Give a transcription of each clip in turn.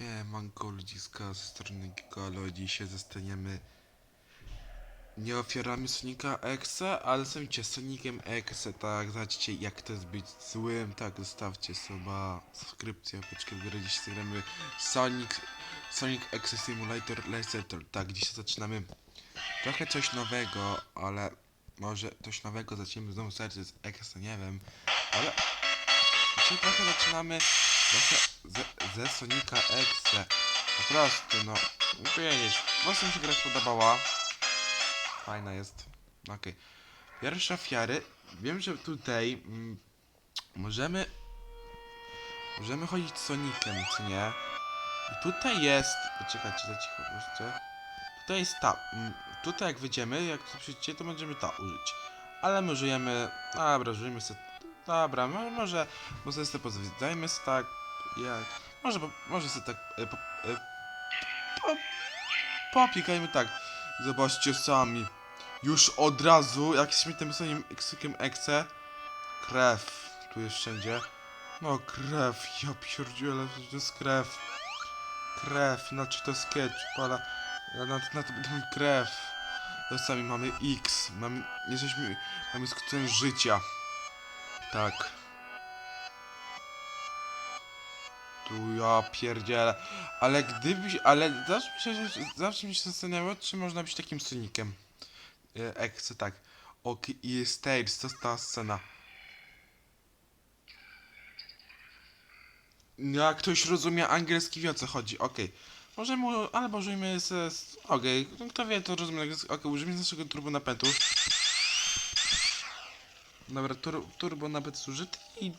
Siemanko ludziska ze strony Gigalo. Dzisiaj zostaniemy nie ofiarami Sonika Exe, ale samicie Sonikiem Exe, tak, zobaczcie jak to jest być złym, tak, zostawcie suba, subskrypcję, opeczkę w dzisiaj zagramy Sonic, Sonic Exe Simulator Lasertor, tak, dzisiaj zaczynamy trochę coś nowego, ale może coś nowego zaczniemy. Znowu serce z Exe, nie wiem, ale dzisiaj trochę zaczynamy trochę ze, ze Sonika Exe. Po prostu, no, nie powiedzieć. Bardzo mi się gra spodobała. Fajna jest. Okej. Pierwsze ofiary. Wiem, że tutaj mm, możemy możemy chodzić Sonikiem, czy nie? I tutaj jest... Poczekajcie, za cicho, proszę. Tutaj jest ta. Mm, tutaj jak wyjdziemy, jak tu przyjdziecie, to będziemy ta użyć. Ale my użyjemy... Dobra, użyjmy sobie... Dobra, mo- może... Może sobie pozwiedzajmy tak... Jak... Może, może sobie tak... E, po, e, po, popikajmy tak. Zobaczcie sami. Już od razu, jak jesteśmy tym samym eksykiem ekse. Krew. Tu jest wszędzie. No krew, ja pierdzielę, to jest krew. Krew, znaczy to sketch, pala. Na, na, na to krew. To sami mamy X. Mamy, jesteśmy, mamy skrócenie życia. Tak. Tu ja pierdzielę. Ale gdybyś, ale zawsze mi się, zawsze mi się zastanawiało, czy można być takim Sonikiem. E, Exe, tak. Ok, i Stairs, to ta scena. Jak ktoś rozumie angielski, wie o co chodzi, okej. Możemy, albo użyjmy z... z okej, no kto wie, to rozumie angielski. Okej, użyjmy naszego turbo napędu. Dobra, tur, turbo napęd zużyty i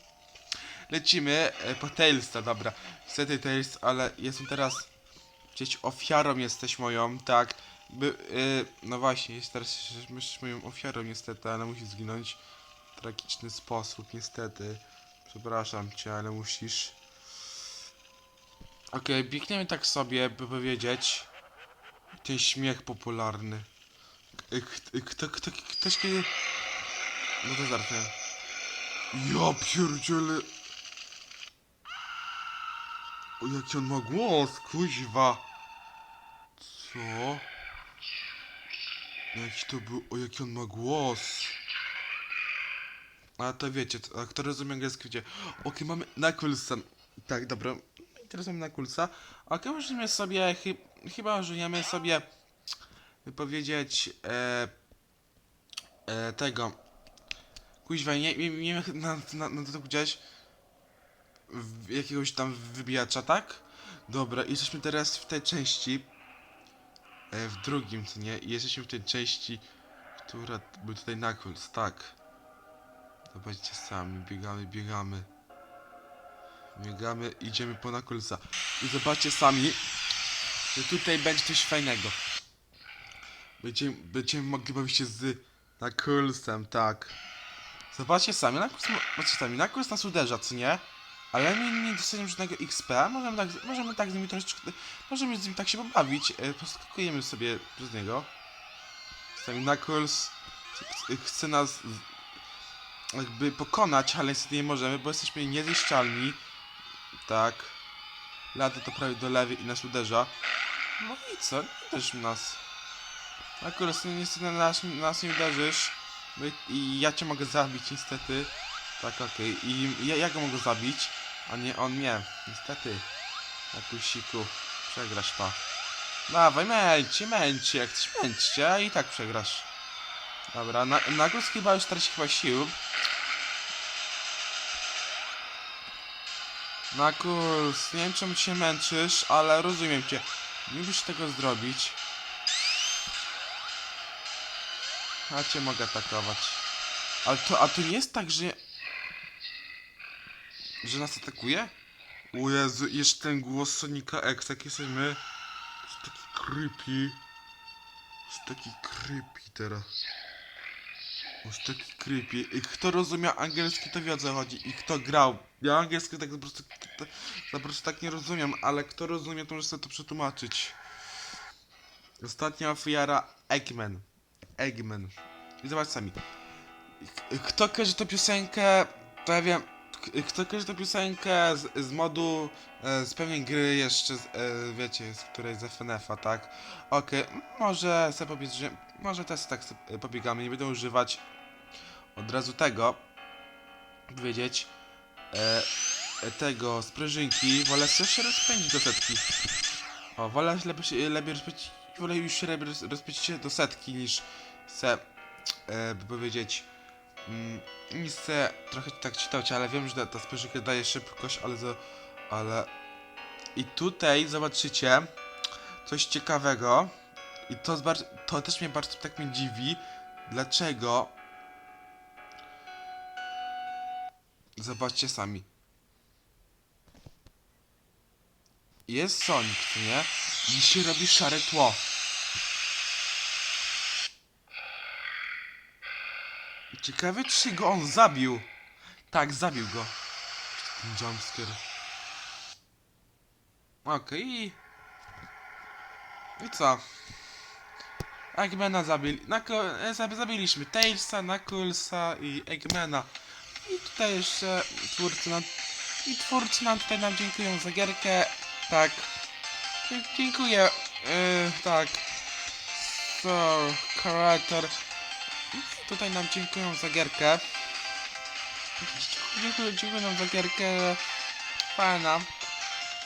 lecimy e, po Tailsa, dobra. Niestety Tails, ale jestem teraz gdzieś ofiarą jesteś moją, tak. By, y, no właśnie, jest teraz jesteś moją ofiarą niestety, ale musisz zginąć w tragiczny sposób, niestety. Przepraszam cię, ale musisz. Okej, biegniemy tak sobie, by powiedzieć. Ten śmiech popularny. Kto, kto, ktoś kiedy... No to nie. Ja pierdzielę. O jaki on ma głos, kuźwa. Co? Jaki to był, o jaki on ma głos. A to wiecie, a kto rozumie angielski wiecie. Okej, mamy Knucklesa. Tak, dobra. I teraz mamy Knucklesa. Okej, możemy sobie, chy, chyba użyjemy sobie, by powiedzieć, e, e, tego. Kuźwa, nie, nie, nie na, na, na to gdzieś jakiegoś tam wybijacza, tak? Dobra, jesteśmy teraz w tej części. E, w drugim, co nie? I jesteśmy w tej części, która był tutaj Knuckles, tak. Zobaczcie sami, biegamy, biegamy. Biegamy, idziemy po Knucklesa. I zobaczcie sami, że tutaj będzie coś fajnego. Będziemy, będziemy mogli bawić się z Knucklesem, tak. Zobaczcie sami, Knuckles, ma- zobaczcie sami, Knuckles nas uderza, co nie? Ale my nie dostaniemy żadnego XP, możemy tak, możemy tak z nimi troszeczkę, możemy z nim tak się pobawić, e, poskakujemy sobie przez niego. Sami Knuckles ch- chce nas jakby pokonać, ale niestety nie możemy, bo jesteśmy niezniszczalni. Tak. Lada to prawie do lewej i nas uderza. No i co? Nie uderz nas. Knuckles, no niestety na nas, nas nie uderzysz. No i ja cię mogę zabić niestety. Tak, okej. I ja, ja go mogę zabić, a nie on mnie. Niestety. Na kusiku. Przegrasz to. Dawaj, męcie, męcie. Jak coś męćcie, a i tak przegrasz. Dobra, na, Nagłos chyba już traci chyba sił. Nakus, nie wiem czemu się męczysz, ale rozumiem cię. Nie musisz tego zrobić. A cię mogę atakować. Ale to, a to nie jest tak, że... Że nas atakuje? O Jezu, jeszcze ten głos Sonika X, jak jesteśmy... Jest taki creepy. Jest taki creepy teraz. Jest taki creepy. I kto rozumie angielski, to wie o co chodzi. I kto grał. Ja angielski tak po prostu, to, po prostu tak nie rozumiem, ale kto rozumie, to może sobie to przetłumaczyć. Ostatnia ofiara Eggman. Eggman. I zobacz sami. Kto kojarzy tę piosenkę, to ja wiem, kto korzysta piosenkę z, z modu e, z pewnej gry jeszcze, z, e, wiecie, z której z FNF-a, tak? Okej, może sobie pobieżemy, może też tak sobie pobiegamy, nie będę używać od razu tego, powiedzieć, e, e, tego sprężynki, wolę się rozpędzić do setki. O, wolę lepiej, lepiej rozpędzić, wolę już lepiej roz- rozpędzić się do setki niż se, e, by powiedzieć, mm, nie chcę trochę tak czytać, ale wiem, że ta, ta daje szybkość, ale za, ale i tutaj zobaczycie coś ciekawego i to, to też mnie bardzo tak mnie dziwi, dlaczego zobaczcie sami jest Sonic, nie? I się robi szare tło Ciekawe, czy go on zabił. Tak, zabił go. Ten jumpscare. Okej. i I co? Eggmana zabili. E, zabi- zabiliśmy Tailsa, Knucklesa i Eggmana. I tutaj jeszcze twórcy nam... I twórcy nam tutaj nam dziękują za gierkę. Tak. Dziękuję. Yy, tak. So, creator. Tutaj nam dziękują za gierkę. Dziękuję, dziękuję nam za gierkę. Fajna.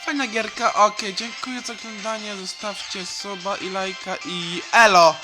Fajna gierka, okej, dziękuję za oglądanie, zostawcie suba i lajka i elo!